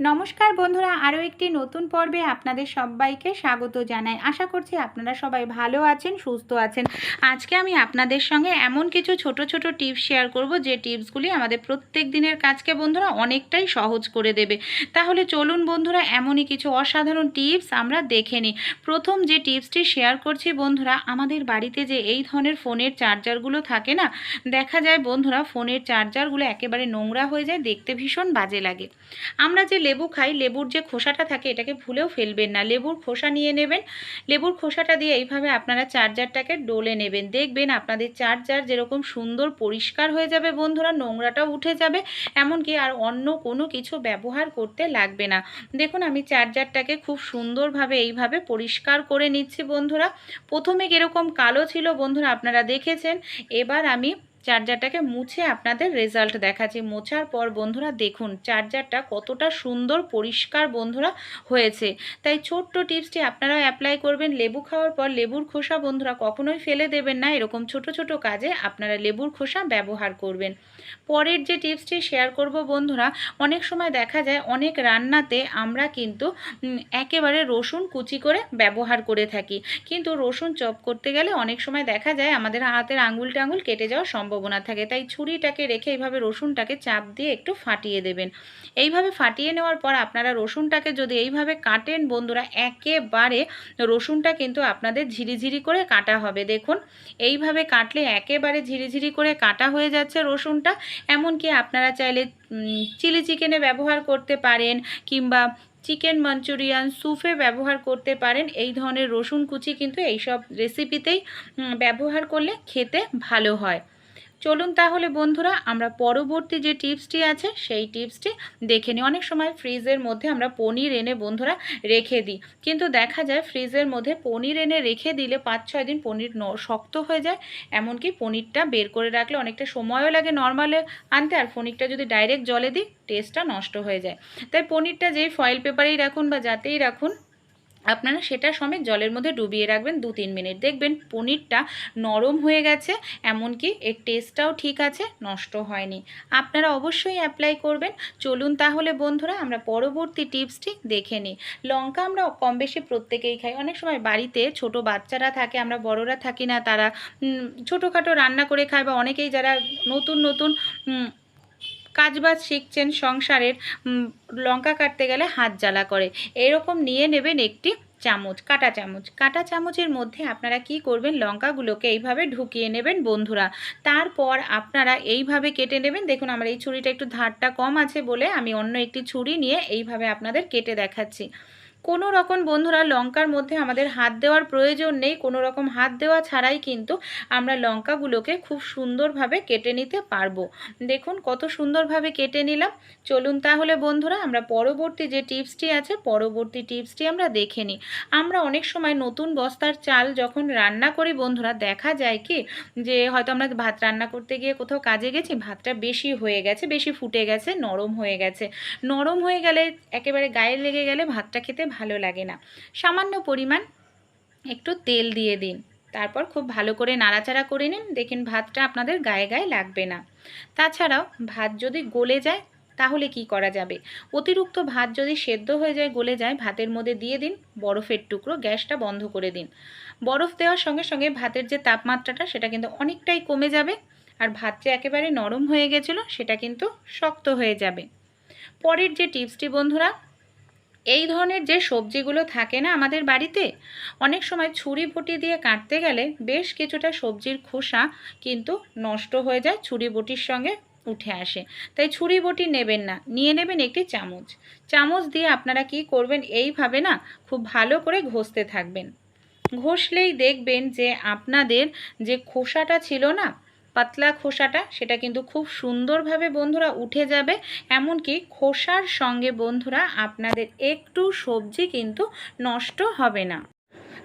নমস্কার বন্ধুরা, আরও একটি নতুন পর্বে আপনাদের সবাইকে স্বাগত জানাই। আশা করছি আপনারা সবাই ভালো আছেন, সুস্থ আছেন। আজকে আমি আপনাদের সঙ্গে এমন কিছু ছোট ছোট টিপস শেয়ার করব, যে টিপসগুলি আমাদের প্রত্যেক দিনের কাজকে বন্ধুরা অনেকটাই সহজ করে দেবে। তাহলে চলুন বন্ধুরা, এমনই কিছু অসাধারণ টিপস আমরা দেখে নিই। প্রথম যে টিপসটি শেয়ার করছি বন্ধুরা, আমাদের বাড়িতে যে এই ধরনের ফোনের চার্জারগুলো থাকে না, দেখা যায় বন্ধুরা, ফোনের চার্জারগুলো একেবারে নোংরা হয়ে যায়, দেখতে ভীষণ বাজে লাগে। আমরা যে লেবু খাই, লেবুর যে খোসাটা থাকে এটাকে ভুলেও ফেলবেন না। লেবুর খোসা নিয়ে নেবেন। লেবুর খোসাটা দিয়ে এইভাবে আপনারা চার্জারটাকে ডলে নেবেন। দেখবেন আপনাদের চার্জার যেরকম সুন্দর পরিষ্কার হয়ে যাবে বন্ধুরা, নোংরাটাও উঠে যাবে, এমনকি আর অন্য কোনো কিছু ব্যবহার করতে লাগবে না। দেখুন আমি চার্জারটাকে খুব সুন্দরভাবে এইভাবে পরিষ্কার করে নিচ্ছি বন্ধুরা। প্রথমে কীরকম কালো ছিল বন্ধুরা আপনারা দেখেছেন। এবার আমি চার্জারটাকে মুছে আপনাদের রেজাল্ট দেখাচ্ছি। মোছার পর বন্ধুরা দেখুন, চার্জারটা কতটা সুন্দর, পরিষ্কার বন্ধুরা হয়েছে। তাই ছোট্ট টিপসটি আপনারা অ্যাপ্লাই করবেন। লেবু খাওয়ার পর লেবুর খোসা বন্ধুরা কখনোই ফেলে দেবেন না। এরকম ছোট ছোট কাজে আপনারা লেবুর খোসা ব্যবহার করবেন। পরের যে টিপসটি শেয়ার করব বন্ধুরা, অনেক সময় দেখা যায় অনেক রান্নাতে আমরা কিন্তু একেবারে রসুন কুচি করে ব্যবহার করে থাকি। কিন্তু রসুন চপ করতে গেলে অনেক সময় দেখা যায় আমাদের হাতের আঙুল টাঙুল কেটে যাওয়ার সম্ভাবনা থাকে। তাই ছুরিটাকে রেখে এইভাবে রসুনটাকে চাপ দিয়ে একটু ফাটিয়ে দেবেন। এইভাবে ফাটিয়ে নেওয়ার পর আপনারা রসুনটাকে যদি এইভাবে কাটেন বন্ধুরা, একেবারে রসুনটা কিন্তু আপনাদের ঝিরিঝিরি করে কাটা হবে। দেখুন, এইভাবে কাটলে একেবারে ঝিরিঝিরি করে কাটা হয়ে যাচ্ছে রসুনটা। এমনকি আপনারা চাইলে চিলি চিকেনে ব্যবহার করতে পারেন কিংবা চিকেন মাঞ্চুরিয়ান স্যুপে ব্যবহার করতে পারেন। এই ধরনের রসুন কুচি কিন্তু এইসব রেসিপিতেই ব্যবহার করলে খেতে ভালো হয়। চলুন তাহলে বন্ধুরা, আমরা পরবর্তী যে টিপসটি আছে, সেই টিপসটি দেখে নিই। অনেক সময় ফ্রিজের মধ্যে আমরা পনির এনে বন্ধুরা রেখে দিই। কিন্তু দেখা যায় ফ্রিজের মধ্যে পনির এনে রেখে দিলে পাঁচ ছয় দিন পনির শক্ত হয়ে যায়। এমনকি পনিরটা বের করে রাখলে অনেকটা সময়ও লাগে নর্মালে আনতে। আর পনিরটা যদি ডাইরেক্ট জলে দিই টেস্টটা নষ্ট হয়ে যায়। তাই পনিরটা যেই ফয়েল পেপারেই রাখুন বা যাতেই রাখুন আপনারা সেটা সমেত জলের মধ্যে ডুবিয়ে রাখবেন দু তিন মিনিট। দেখবেন পনিরটা নরম হয়ে গেছে, এমনকি এর টেস্টটাও ঠিক আছে, নষ্ট হয়নি। আপনারা অবশ্যই অ্যাপ্লাই করবেন। চলুন তাহলে বন্ধুরা, আমরা পরবর্তী টিপসটি দেখে নিই। লঙ্কা আমরা কম বেশি প্রত্যেকেই খাই। অনেক সময় বাড়িতে ছোট বাচ্চারা থাকে, আমরা বড়রা থাকি না, তারা ছোটোখাটো রান্না করে খায় বা অনেকেই যারা নতুন নতুন কাজবাজ শিখছেন সংসারের লঙ্কা কাটতে গেলে হাত জ্বালা করে। এরকম নিয়ে নেবেন একটি চামচ, কাটা চামচ। কাটা চামচের মধ্যে আপনারা কি করবেন? লঙ্কাগুলোকে এইভাবে ঢুকিয়ে নেবেন বন্ধুরা। তারপর আপনারা এইভাবে কেটে নেবেন। দেখুন, আমার এই ছুরিটা একটু ধারটা কম আছে বলে আমি অন্য একটি ছুরি নিয়ে এইভাবে আপনাদের কেটে দেখাচ্ছি। কোনো রকম বন্ধুরা লঙ্কার মধ্যে আমাদের হাত দেওয়ার প্রয়োজন নেই, কোনো রকম হাত দেওয়া ছাড়াই কিন্তু আমরা লঙ্কাগুলোকে খুব সুন্দরভাবে কেটে নিতে পারব। দেখুন কত সুন্দরভাবে কেটে নিলাম। চলুন তাহলে বন্ধুরা আমরা পরবর্তী যে টিপসটি আছে, পরবর্তী টিপসটি আমরা দেখে নিই। আমরা অনেক সময় নতুন বস্তার চাল যখন রান্না করি বন্ধুরা, দেখা যায় কি যে হয়তো আমরা ভাত রান্না করতে গিয়ে কোথাও কাজে গেছি, ভাতটা বেশি হয়ে গেছে, বেশি ফুটে গেছে, নরম হয়ে গেছে। নরম হয়ে গেলে একেবারে গায়ে লেগে গেলে ভাতটা খেতে ভালো লাগে না। সামান্য পরিমাণ একটু তেল দিয়ে দিন। তারপর খুব ভালো করে নাড়াচাড়া করে নিন। দেখেন ভাতটা আপনাদের গায়ে গায়ে লাগবে না। তাছাড়াও ভাত যদি গলে যায়, তাহলে কি করা যাবে? অতিরিক্ত ভাত যদি সেদ্ধ হয়ে যায়, গলে যায়, ভাতের মধ্যে দিয়ে দিন। বরফের টুকরো, গ্যাসটা বন্ধ করে দিন। বরফ দেওয়ার সঙ্গে সঙ্গে ভাতের যে তাপমাত্রাটা, সেটা কিন্তু অনেকটাই কমে যাবে। আর ভাত যে একেবারে নরম হয়ে গেছিল, সেটা কিন্তু শক্ত হয়ে যাবে। পরের যে টিপসটি বন্ধুরা এই ধরনের যে সবজিগুলো থাকে না আমাদের বাড়িতে, অনেক সময় ছুরি বটি দিয়ে কাটতে গেলে বেশ কিছুটা সবজির খোসা কিন্তু নষ্ট হয়ে যায়, ছুরি বটির সঙ্গে উঠে আসে। তাই ছুরি বটি নেবেন না, নিয়ে নেবেন একটি চামচ। চামচ দিয়ে আপনারা কি করবেন, এইভাবে না খুব ভালো করে ঘষতে থাকবেন। ঘষলেই দেখবেন যে আপনাদের যে খোসাটা ছিল না পাতলা খোসাটা, সেটা কিন্তু খুব সুন্দরভাবে বন্ধুরা উঠে যাবে। এমনকি খোসার সঙ্গে বন্ধুরা আপনাদের একটু সবজি কিন্তু নষ্ট হবে না।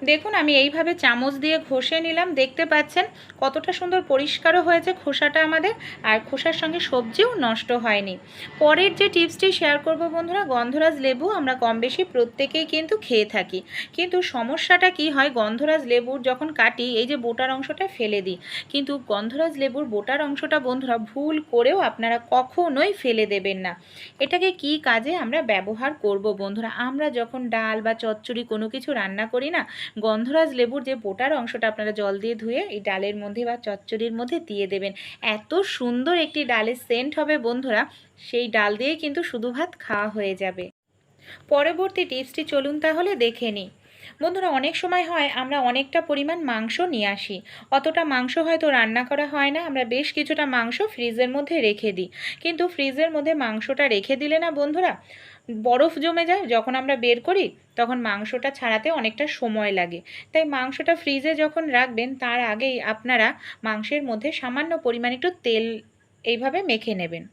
দেখুন, আমি এইভাবে চামচ দিয়ে ঘষে নিলাম। দেখতে পাচ্ছেন কতটা সুন্দর পরিষ্কারও হয়েছে খোসাটা আমাদের, আর খোসার সঙ্গে সবজিও নষ্ট হয়নি। পরের যে টিপসটি শেয়ার করব বন্ধুরা, গন্ধরাজ লেবু আমরা কম বেশি প্রত্যেকেই কিন্তু খেয়ে থাকি। কিন্তু সমস্যাটা কি হয়, গন্ধরাজ লেবুর যখন কাটি, এই যে বোটার অংশটা ফেলে দিই। কিন্তু গন্ধরাজ লেবুর বোটার অংশটা বন্ধুরা, ভুল করেও আপনারা কখনোই ফেলে দেবেন না। এটাকে কি কাজে আমরা ব্যবহার করব বন্ধুরা? আমরা যখন ডাল বা চচ্চড়ি কোনো কিছু রান্না করি না গন্ধরাজ লেবুর যে বোটার অংশটা আপনারা জল দিয়ে ধুয়ে এই ডালের মধ্যে বা চচ্চড়ির মধ্যে দিয়ে দেবেন। এত সুন্দর একটি ডালের সেন্ট হবে বন্ধুরা, সেই ডাল দিয়ে কিন্তু শুধু ভাত খাওয়া হয়ে যাবে। পরবর্তী টিপসটি চলুন তাহলে দেখে নিই। বন্ধুরা, অনেক সময় হয় আমরা অনেকটা পরিমাণ মাংস নিয়ে আসি। অতটা মাংস হয়তো রান্না করা হয় না, আমরা বেশ কিছুটা মাংস ফ্রিজের মধ্যে রেখে দিই। কিন্তু ফ্রিজের মধ্যে মাংসটা রেখে দিলে না বন্ধুরা বরফ জমে যায়, যখন আমরা বের করি, তখন মাংসটা ছাড়াতে অনেকটা সময় লাগে। তাই মাংসটা ফ্রিজে যখন রাখবেন, তার আগেই আপনারা মাংসের মধ্যে সামান্য পরিমাণ একটু তেল এইভাবে মেখে নেবেন।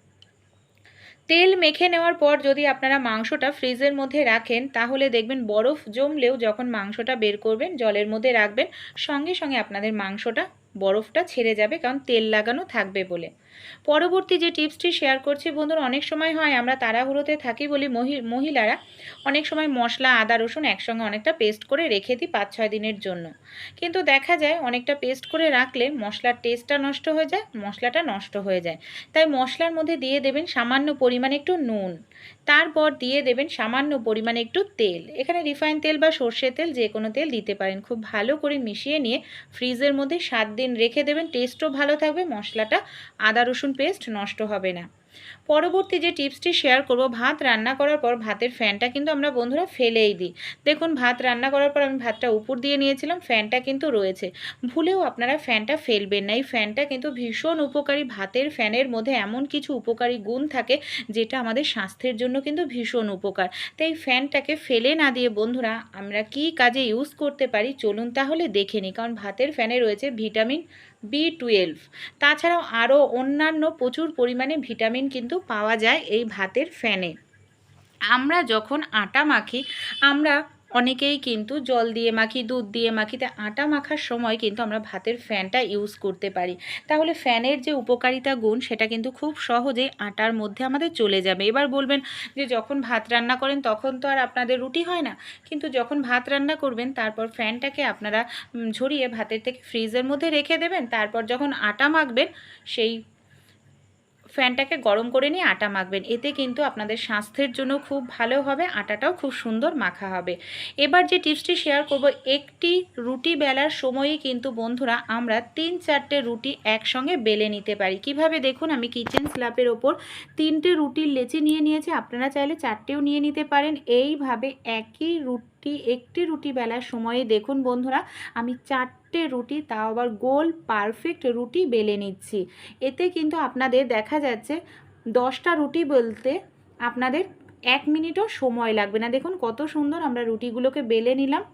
তেল মেখে নেওয়ার পর যদি আপনারা মাংসটা ফ্রিজের মধ্যে রাখেন, তাহলে দেখবেন বরফ জমলেও যখন মাংসটা বের করবেন, জলের মধ্যে রাখবেন, সঙ্গে সঙ্গে আপনাদের মাংসটা বরফটা ছেড়ে যাবে কারণ তেল লাগানো থাকবে বলে। পরবর্তী যে টিপসটি শেয়ার করছি বন্ধুরা, অনেক সময় হয় আমরা তাড়াহুড়োতে থাকি বলি মহিলারা অনেক সময় মশলা, আদা, রসুন একসঙ্গে অনেকটা পেস্ট করে রেখে দিই পাঁচ ছয় দিনের জন্য। কিন্তু দেখা যায় অনেকটা পেস্ট করে রাখলে মশলার টেস্টটা নষ্ট হয়ে যায়, মশলাটা নষ্ট হয়ে যায়। তাই মশলার মধ্যে দিয়ে দেবেন সামান্য পরিমাণে একটু নুন। তারপর দিয়ে দেবেন সামান্য পরিমাণে একটু তেল। এখানে রিফাইন তেল বা সর্ষের তেল যে কোনো তেল দিতে পারেন। খুব ভালো করে মিশিয়ে নিয়ে ফ্রিজের মধ্যে সাত দিন রেখে দেবেন টেস্টও ভালো থাকবে মশলাটা আদা রসুন পেস্ট নষ্ট হবে না। পরবর্তী যে টিপসটি শেয়ার করব, ভাত রান্না করার পর ভাতের ফ্যানটা কিন্তু আমরা বন্ধুরা ফেলেই দিই। দেখুন, ভাত রান্না করার পর আমি ভাতটা উপর দিয়ে নিয়েছিলাম, ফ্যানটা কিন্তু রয়েছে। ভুলেও আপনারা ফ্যানটা ফেলবেন না, এই ফ্যানটা কিন্তু ভীষণ উপকারী। ভাতের ফ্যানের মধ্যে এমন কিছু উপকারী গুণ থাকে, যেটা আমাদের স্বাস্থ্যের জন্য কিন্তু ভীষণ উপকার। তাই ফ্যানটাকে ফেলে না দিয়ে বন্ধুরা, আমরা কি কাজে ইউজ করতে পারি? চলুন তাহলে দেখে নিই, কারণ ভাতের ফ্যানে রয়েছে ভিটামিন বি টুয়েলভ তাছাড়াও আরও অন্যান্য প্রচুর পরিমাণে ভিটামিন কিন্তু পাওয়া যায় এই ভাতের ফ্যানে। আমরা যখন আটা মাখি, আমরা অনেকেই কিন্তু জল দিয়ে মাখি, দুধ দিয়ে মাখিতে আটা মাখার সময় কিন্তু আমরা ভাতের ফ্যানটা ইউজ করতে পারি। তাহলে ফ্যানের যে উপকারিতা গুণ, সেটা কিন্তু খুব সহজেই আটার মধ্যে আমাদের চলে যাবে। এবার বলবেন যে যখন ভাত রান্না করেন, তখন তো আর আপনাদের রুটি হয় না। কিন্তু যখন ভাত রান্না করবেন, তারপর ফ্যানটাকে আপনারা ঝরিয়ে ভাতের থেকে ফ্রিজের মধ্যে রেখে দেবেন। তারপর যখন আটা মাখবেন, সেই ফ্যানটাকে গরম করে নিয়ে আটা মাখবেন। এতে কিন্তু আপনাদের স্বাস্থ্যের জন্য খুব ভালো হবে, আটাটাও খুব সুন্দর মাখা হবে। এবার যে টিপসটি শেয়ার করব, একটি রুটি বেলার সময়ই কিন্তু বন্ধুরা আমরা তিন চারটে রুটি একসঙ্গে বেলে নিতে পারি। কীভাবে দেখুন, আমি কিচেন স্ল্যাপের ওপর তিনটে রুটির লেচি নিয়ে নিয়েছি। আপনারা চাইলে চারটেও নিয়ে নিতে পারেন। এইভাবে একই রুটি একটি রুটি বেলার সময়ে দেখুন বন্ধুরা, আমি চারটে রুটি, তাও আবার গোল পারফেক্ট রুটি বেলে নিচ্ছি। এতে কিন্তু আপনাদের দেখা যাচ্ছে দশটা রুটি বলতে আপনাদের এক মিনিটও সময় লাগবে না। দেখুন কত সুন্দর আমরা রুটিগুলোকে বেলে নিলাম,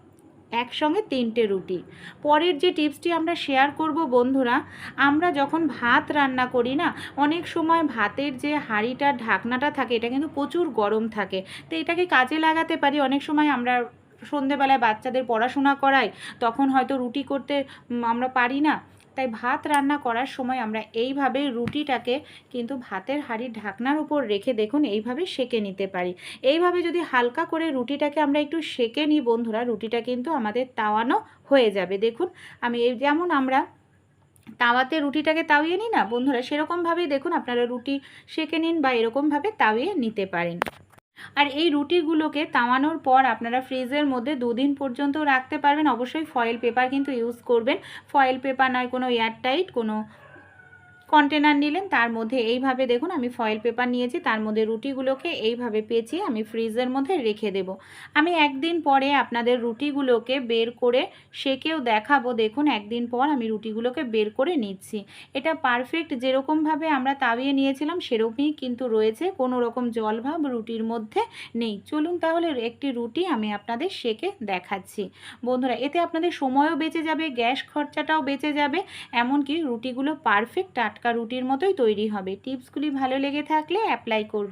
একসঙ্গে তিনটে রুটি। পরের যে টিপসটি আমরা শেয়ার করব বন্ধুরা, আমরা যখন ভাত রান্না করি না, অনেক সময় ভাতের যে হাঁড়িটার ঢাকনাটা থাকে, এটা কিন্তু প্রচুর গরম থাকে। তো এটাকে কাজে লাগাতে পারি, অনেক সময় আমরা সন্ধেবেলায় বাচ্চাদের পড়াশোনা করাই তখন হয়তো রুটি করতে আমরা পারি না। তাই ভাত রান্না করার সময় আমরা এইভাবে রুটিটাকে কিন্তু ভাতের হাঁড়ির ঢাকনার উপর রেখে দেখুন, এইভাবে সেকে নিতে পারি। এইভাবে যদি হালকা করে রুটিটাকে আমরা একটু সেকে নিই, বন্ধুরা, রুটিটা কিন্তু আমাদের তাওয়ানো হয়ে যাবে। দেখুন, আমি এই যেমন আমরা তাওয়াতে রুটিটাকে তাওয়িয়ে নিই না, বন্ধুরা, সেরকমভাবেই দেখুন, আপনারা রুটি সেকে নিন বা এরকমভাবে তাওয়িয়ে নিতে পারেন। আর এই রুটিগুলোকে তামানোর পর আপনারা ফ্রিজের মধ্যে দুদিন পর্যন্ত রাখতে পারবেন। অবশ্যই ফয়েল পেপার কিন্তু ইউজ করবেন। ফয়েল পেপার নয়, কোনো এয়ারটাইট কোনো কন্টেনার নিলেন, তার মধ্যে এইভাবে দেখুন আমি ফয়েল পেপার নিয়েছি, তার মধ্যে রুটিগুলোকে এইভাবে পেঁচিয়ে আমি ফ্রিজের মধ্যে রেখে দেব। আমি একদিন পরে আপনাদের রুটিগুলোকে বের করে সেকেও দেখাবো, দেখুন একদিন পর আমি রুটিগুলোকে বের করে নিচ্ছি। এটা পারফেক্ট যেরকমভাবে আমরা তাবিয়ে নিয়েছিলাম, সেরকমই কিন্তু রয়েছে, কোনো রকম জলভাব রুটির মধ্যে নেই। চলুন তাহলে একটি রুটি আমি আপনাদের সেকে দেখাচ্ছি। বন্ধুরা, এতে আপনাদের সময়ও বেঁচে যাবে, গ্যাস খরচাটাও বেঁচে যাবে, এমনকি রুটিগুলো পারফেক্ট টাটকা টাটকা রুটির মতোই তৈরি হবে। টিপসগুলি ভালো লেগে থাকলে অ্যাপ্লাই করবে।